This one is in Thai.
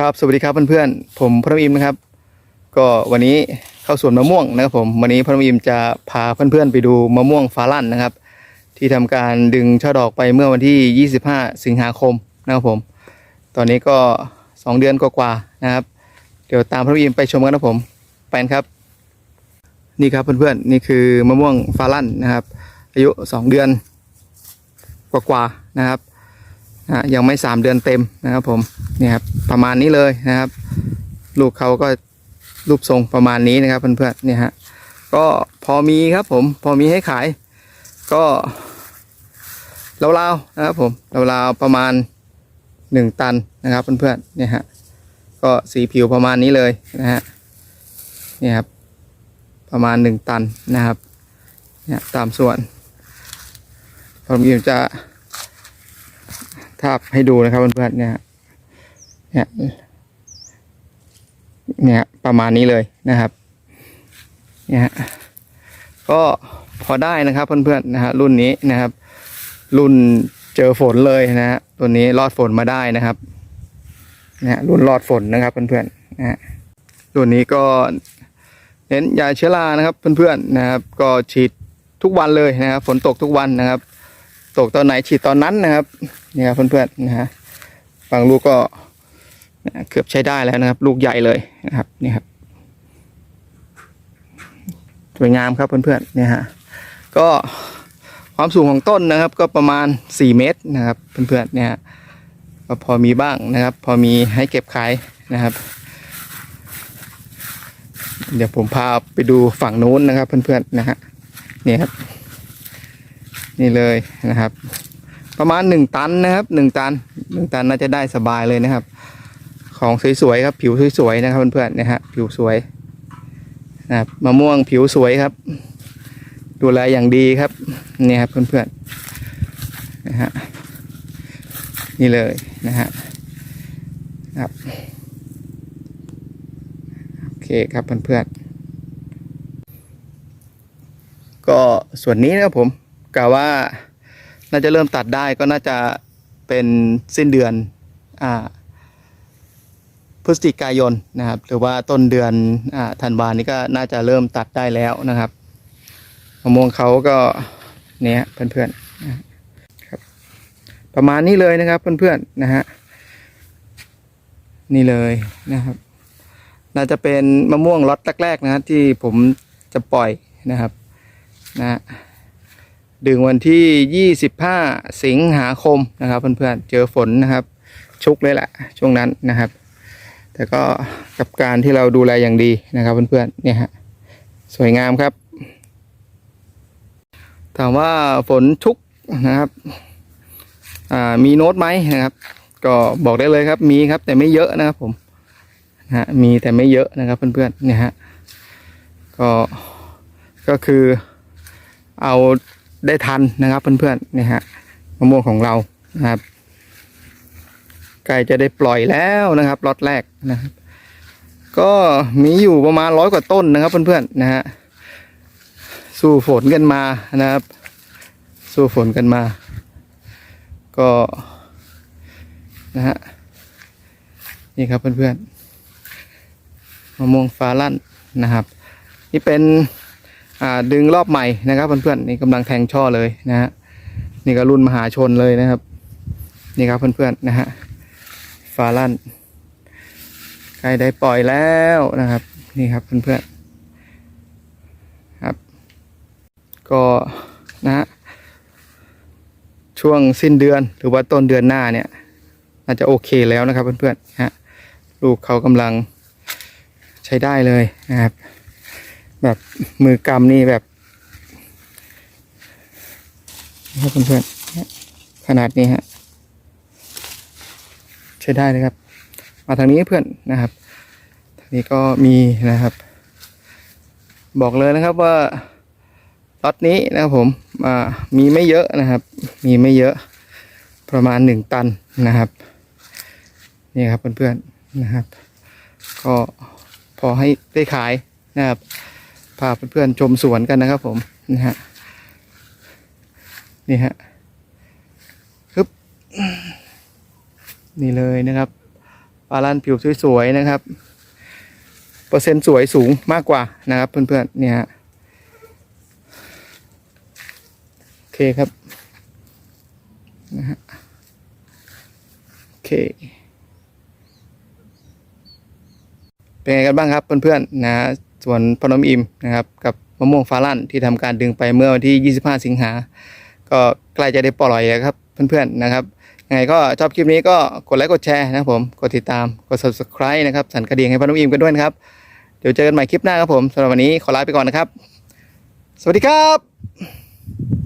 ครับสวัสดีครับเพื่อนๆผมพระอิมนะครับ ก็วันนี้เข้าสวนมะม่วงนะครับผมวันนี้พระอิมจะพาเพื่อนๆไปดูมะม่วงฟ้าลั่นนะครับ ที่ทำการดึงช่อดอกไปเมื่อวันที่ 25 สิงหาคมนะครับผม ตอนนี้ก็ 2 เดือนกว่าๆนะครับ เดี๋ยวตามพระอิมไปชมกันนะผมไปนครับ นี่ครับเพื่อนๆนี่คือมะม่วงฟ้าลั่นนะครับ อายุ 2 เดือนกว่าๆนะครับ นะยังไม่สามเดือนเต็มนะครับผมนี่ครับประมาณนี้เลยนะครับ ลูกเขาก็รูปทรงประมาณนี้นะครับเพื่อนๆเนี่ยฮะก็พอมีครับผมพอมีให้ขาย ก็ราวๆนะครับผมราวๆประมาณหนึ่งตันนะครับเพื่อนๆเนี่ยฮะก็สีผิวประมาณนี้เลยนะฮะเนี่ยครับประมาณหนึ่งตันนะครับเนี่ยตามส่วนผมอยากจะ ทาบให้ดูนะครับเพื่อนๆเนี่ยเนี่ยเนี่ยประมาณนี้เลยนะครับเนี่ยก็พอได้นะครับเพื่อนๆนะฮะรุ่นนี้นะครับ รุ่นเจอฝนเลยนะฮะตัวนี้รอดฝนมาได้นะครับเนี่ยรุ่นรอดฝนนะครับเพื่อนๆนะฮะรุ่นนี้ก็เน้นยาเชื้อรานะครับเพื่อนๆนะครับ ก็ฉีดทุกวันเลยนะครับฝนตกทุกวันนะครับ ตกตอนไหนฉีดตอนนั้นนะครับนี่ครับเพื่อนๆนะฮะบางลูกก็เกือบใช้ได้แล้วนะครับ ลูกใหญ่เลยนะครับนี่ครับสวยงามครับเพื่อนๆเนี่ยฮะก็ความสูงของต้นนะครับ ก็ประมาณ 4 เมตรนะครับ เพื่อนๆเนี่ยก็พอมีบ้างนะครับ พอมีให้เก็บขายนะครับ เดี๋ยวผมพาไปดูฝั่งนู้นนะครับ เพื่อนๆนะฮะนี่ครับ นี่เลยนะครับ ประมาณหนึ่งตันนะครับหนึ่งตันหนึ่งตันน่าจะได้สบายเลยนะครับ ของสวยๆครับ ผิวสวยๆนะครับเพื่อนๆนะฮะผิวสวยนะครับมะม่วงผิวสวยครับ ดูแลอย่างดีครับนี่ครับเพื่อนๆนะฮะนี่เลยนะฮะครับโอเคครับเพื่อนๆก็ส่วนนี้นะครับผม กะว่าน่าจะเริ่มตัดได้ก็น่าจะเป็นสิ้นเดือนอ่าพฤศจิกายนนะครับ หรือว่าต้นเดือนอ่าธันวานี้ก็น่าจะเริ่มตัดได้แล้วนะครับมะม่วงเขาก็เนี่ยเพื่อนๆนะครับ ประมาณนี้เลยนะครับ เพื่อนๆนะฮะนี่เลยนะครับ น่าจะเป็นมะม่วงล็อตแรกๆนะครับที่ผมจะปล่อยนะครับ นะฮะ ดึงวันที่ 25 สิงหาคมนะครับเพื่อนๆเจอฝนนะครับ ชุกเลยแหละช่วงนั้นนะครับ แต่ก็กับการที่เราดูแลอย่างดีนะครับเพื่อนๆเนี่ยฮะสวยงามครับ ถามว่าฝนชุกนะครับมีโน้ตไหมนะครับ ก็บอกได้เลยครับมีครับแต่ไม่เยอะนะครับผมนะฮะมีแต่ไม่เยอะนะครับเพื่อนๆเนี่ยฮะก็ก็คือเอา ได้ทันนะครับเพื่อนๆนี่ฮะมะม่วงของเรานะครับใกล้จะได้ปล่อยแล้วนะครับล็อตแรกนะครับ ก็มีอยู่ประมาณร้อยกว่าต้นนะครับเพื่อนๆนะฮะสู้ฝนกันมานะครับ สู้ฝนกันมา ก็นะฮะนี่ครับเพื่อนๆมะม่วงฟ้าลั่นนะครับ นี่เป็น ดึงรอบใหม่นะครับเพื่อนๆนี่กำลังแทงช่อเลยนะฮะนี่ก็รุ่นมหาชนเลยนะครับ นี่ครับเพื่อนๆนะฮะฟาลั่นใกล้ได้ปล่อยแล้วนะครับ นี่ครับเพื่อนๆครับ ก็นะฮะช่วงสิ้นเดือนหรือว่าต้นเดือนหน้าเนี่ยน่าจะโอเคแล้วนะครับเพื่อนๆฮะลูกเขากำลังใช้ได้เลยนะครับ แบบมือกำนี่แบบครับเพื่อนๆขนาดนี้ฮะใช้ได้เลยครับ มาทางนี้เพื่อนนะครับทางนี้ก็มีนะครับ บอกเลยนะครับว่าล็อตนี้นะครับผมอ่ามีไม่เยอะนะครับ มีไม่เยอะประมาณหนึ่งตันนะครับนี่ครับเพื่อนๆนะครับ ก็พอให้ได้ขายนะครับ พาเพื่อนๆชมสวนกันนะครับ ผมนะฮะนี่ฮะคึบนี่เลยนะครับปลาลันผิวสวยๆนะครับ เปอร์เซ็นต์สวยสูงมากกว่านะครับ เพื่อนๆเนี่ยฮะโอเคครับนะฮะโอเคเป็นไงกันบ้างครับเพื่อนๆนะ ส่วนพนมอิมนะครับกับมะม่วงฟ้าลั่นที่ทำการดึงไปเมื่อวันที่ 25 สิงหา ก็ใกล้จะได้ปล่อยแล้วครับเพื่อนๆนะครับยังไงก็ชอบคลิปนี้ก็กดไลค์กดแชร์นะครับผมกดติดตามกด subscribe นะครับสั่นกระดิ่งให้พนมอิมกันด้วยนะครับ เดี๋ยวเจอกันใหม่คลิปหน้าครับผมสำหรับวันนี้ขอลาไปก่อนนะครับ สวัสดีครับ